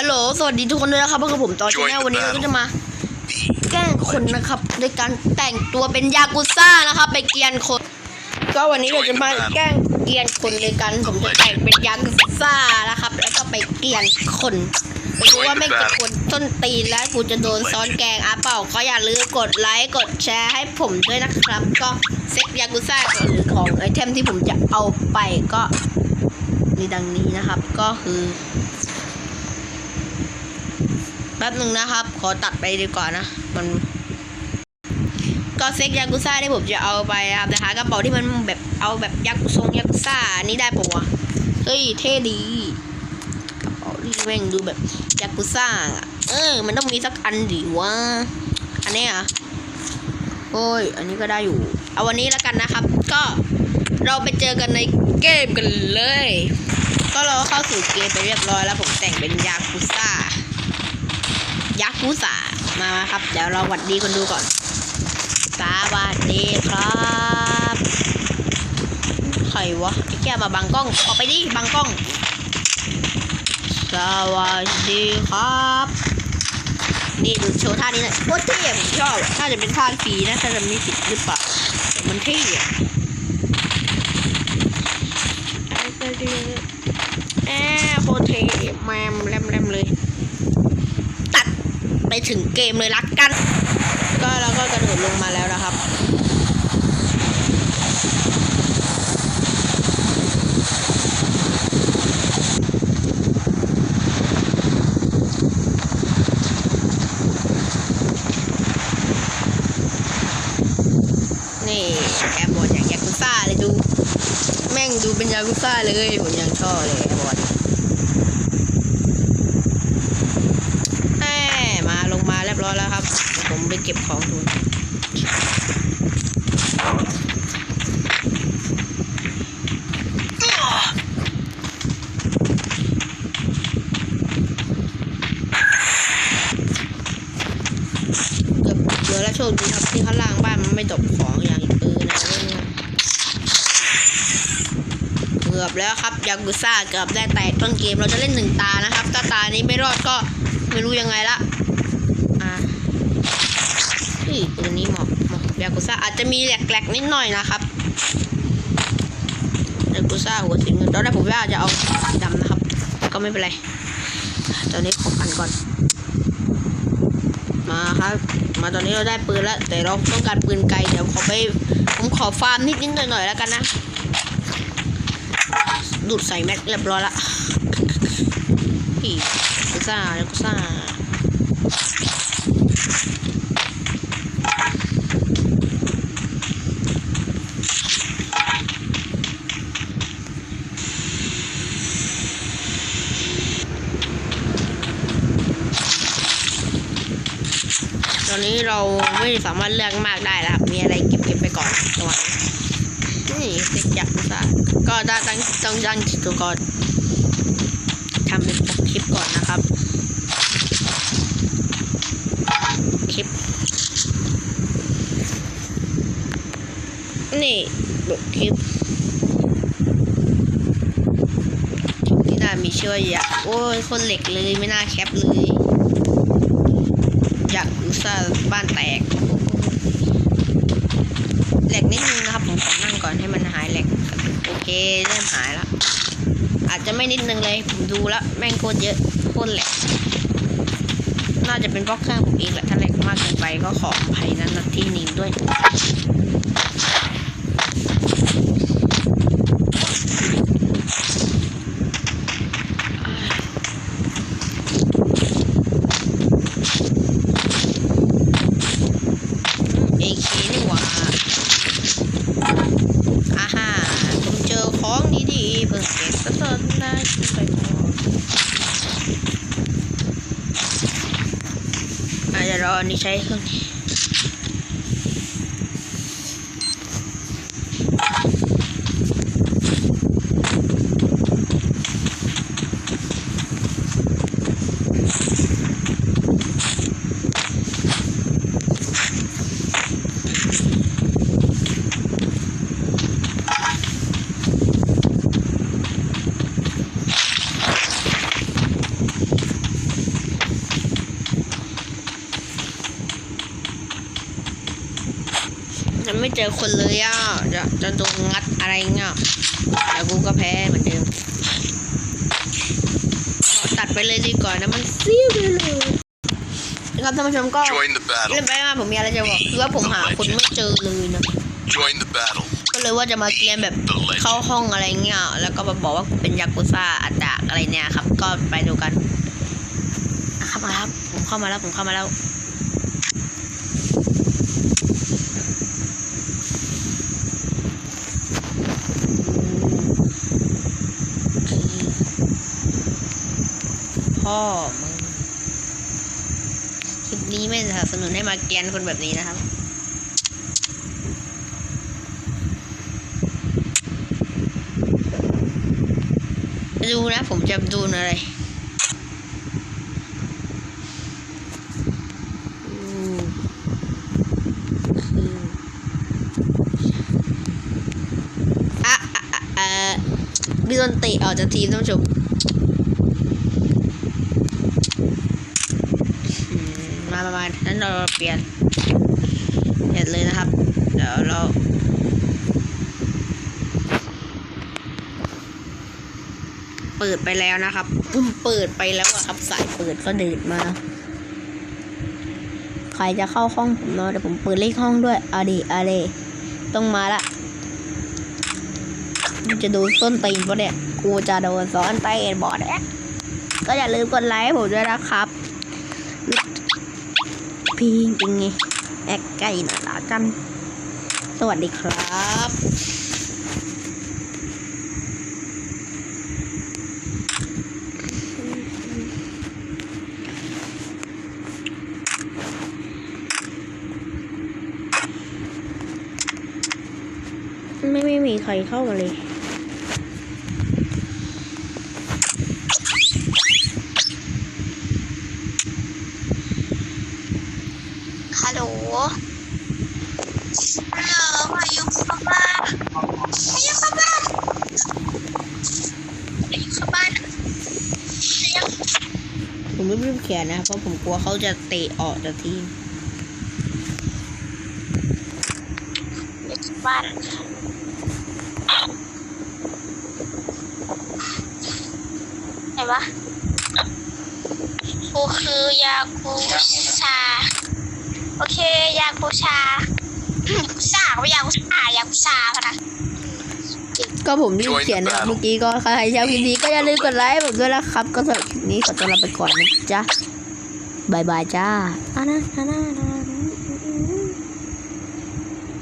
ฮัลโหล สวัสดีทุกคนด้วยนะครับพวกบผมตอนนี้วันนี้เราก็จะมา แกล้งคนนะครับโดยการแต่งตัวเป็นยากุซ่านะครับ ไปเกรียนคน ก็วันนี้เราจะมาแกล้งเกรียนคนเลยกัน ผมจะแต่งเป็นยากุซ่านะครับ แล้วก็ไปเกรียนคนไม่รู้ว่าไม่งจะคนต้นตีนแล้วกูจะโดนซ้อนแกงอาเปล่าก็อย่าลืมกดไลค์กดแชร์ให้ผมด้วยนะครับ ก็เซ็ตยากุซ่าหรือของไอเทมที่ผมจะเอาไปก็มีดังนี้นะครับ ก็คือ แป๊บหนึ่งนะครับ ขอตัดไปดีกว่านะ มัน ก็เซ็กยากุซ่าที่ผมจะเอาไปครับนะคะกระเป๋าที่มันแบบเอาแบบยากุทรงยากุซ่าอันนี้ได้ปะวะเฮ้ยเท่ดีกระเป๋าที่แม่งดูแบบยากุซ่าเออ มันต้องมีสักอันดิวะอันนี้อะโอ้ย อันนี้ก็ได้อยู่ เอาวันนี้แล้วกันนะครับ ก็เราไปเจอกันในเกมกันเลย ก็เราเข้าสู่เกมไปเรียบร้อยแล้วผมแต่งเป็นยากุซ่า ยักษ์กุสามามาครับ เดี๋ยวเราหวัดดีคนดูก่อน สวัสดีครับใครวะไอ้แกมาบังกล้อง ออกไปดิบังกล้อง สวัสดีครับ นี่ดูโชว์ท่านี้หน่อยโคตรเท่ผมชอบอะน่าจะเป็นท่าฟรีนะถ้าจะไม่ผิดหรือเปล่าแต่มันเท่แอบโคตรเท่แมมแรมแรมเลย ไปถึงเกมเลยรักกัน ก็เราก็กระโดดลงมาแล้วนะครับนี่แอร์บอลอย่างยากุซ่าเลยดู แม่งดูเป็นยากุซ่าเลย ผมยังชอบเลยแอร์บอล แหม่มาลงมาเรียบร้อยแล้วครับ ผมไปเก็บของดูเกือบเหลือแล้วโชคดีครับที่ข้างล่างบ้านมันไม่ตกของอย่างปืนอะไรเงี้ยเกือบแล้วครับยากุซ่าเกือบได้แตกต้นเกมเราจะเล่นหนึ่งตานะครับถ้าตานี้ไม่รอดก็ไม่รู้ยังไงละ เฮ้ยปืนนี้เหมาะเหมาะยากุซ่าอาจจะมีแหลกๆนิดหน่อยนะครับยากุซ่าหัวสีเงินตอนแรกผมว่าจะเอาดำนะครับ ก็ไม่เป็นไรตอนนี้ขอพันก่อน มาครับ มาตอนนี้เราได้ปืนแล้ว แต่เราต้องการปืนไกลเดี๋ยวขอไปผมขอฟาร์มนิดนิดหน่อยหน่อยแล้วกันนะดูดใส่แม็กเรียบร้อยละอีกุซ่ากุซ่า ตอนนี้เราไม่สามารถเลือกมากได้แล้วครับ มีอะไรเก็บเก็บไปก่อนจัวนี้นี่เสร็จยักษ์กุซ่าก็ได้ตั้งต้องตั้งตัวก่อนทำเป็นคลิปก่อนนะครับ คลิป นี่บทคลิปที่น่ามีชื่อว่าอยากโอ้ยคนเหล็กเลยไม่น่าแคปเลย อยากอุตส่าห์บ้าน แตกแหลกนิดนึงนะครับ ผมขอนั่งก่อนให้มันหายแหลกโอเคเริ่มหายแล้วอาจจะไม่นิดนึงเลยผมดูแล้วแม่งโคตรเยอะโคตรแหลกน่าจะเป็นเพราะเครื่องผมเองแหละถ้าแหลกมากเกินไปก็ขออภัยนั้นที่นี้ด้วย เอเคนี่หว่าอาฮ่าผมเจอของดีๆเพิ่งเก็บสะสมได้ไปพอ อาจ จะเดี๋ยวรออันนี้ใช้เครื่องนี้ไม่เจอคนเลยอะจะจะโดนงัดอะไรเงี้ยแต่กูก็แพ้เหมือนเดิมขอตัดไปเลยดีกว่านะมันซีบเลยนะครับท่านผู้ชมก็ Join the เล่น battle. ไปมาผมมีอะไรจะบอกคือว่าผมหาคนไม่เจอเลยนะ Join the battle. ก็เลยว่าจะมาเกรียนแบบ The legend. เข้าห้องอะไรเงี้ยแล้วก็มาบอกว่ากูเป็นยากุซ่าอัดดากอะไรเนี่ยครับ ก็ไปดูกันอะเข้ามาครับผมเข้ามาแล้วผมเข้ามาแล้ว พ่อมึงคลิปนี้ไม่สนับสนุนให้มาเกนคนแบบนี้นะครับ ดูนะ ผมจะดูอะไรอืมคืออะอะอะอะพี่ต้นเตะออกจากทีมท่านผู้ชม มาประมาณนั้นเราเปลี่ยนเปลี่ยนเลยนะครับ เดี๋ยวเราเปิดไปแล้วนะครับผมเปิดไปแล้วอะครับ สายเปิดก็เดินมา ใครจะเข้าห้องผมเนาะเดี๋ยวผมเปิดเลขห้องด้วยอาดิเอาดิต้องมาละมันจะดนต้นตีนปะเนี่ย กูจะโดนซ้อนใต้เอ็นบอร์ดแอะก็อย่าลืมกดไลค์ผมด้วยนะครับ พี่จริงไงแอกไก่หน่อยละกัน สวัสดีครับไม่ไม่มีใครเข้ามาเลย ฮัลโหล ฮัลโหลพายุเข้าบ้านพายุเข้าบ้านพายุเข้าบ้านพายุ ผมไม่รีบเขียนนะ เพราะผมกลัวเขาจะเตะออกจากทีมเข้บ้านไหนวะกูคือยากูชา โอเค ยากูชากูชาก็ยากูชายากูชาพะนะ ก็ผมรีบเขียนนะเมื่อกี้ก็ใครชอบคลิปนี้ก็อย่าลืมกดไลค์ให้ผมด้วยนะครับ ก็สำหรับคลิปนี้ขอตัวลาไปก่อนนะจ๊ะบายบายจ้าอานะอานะอานะ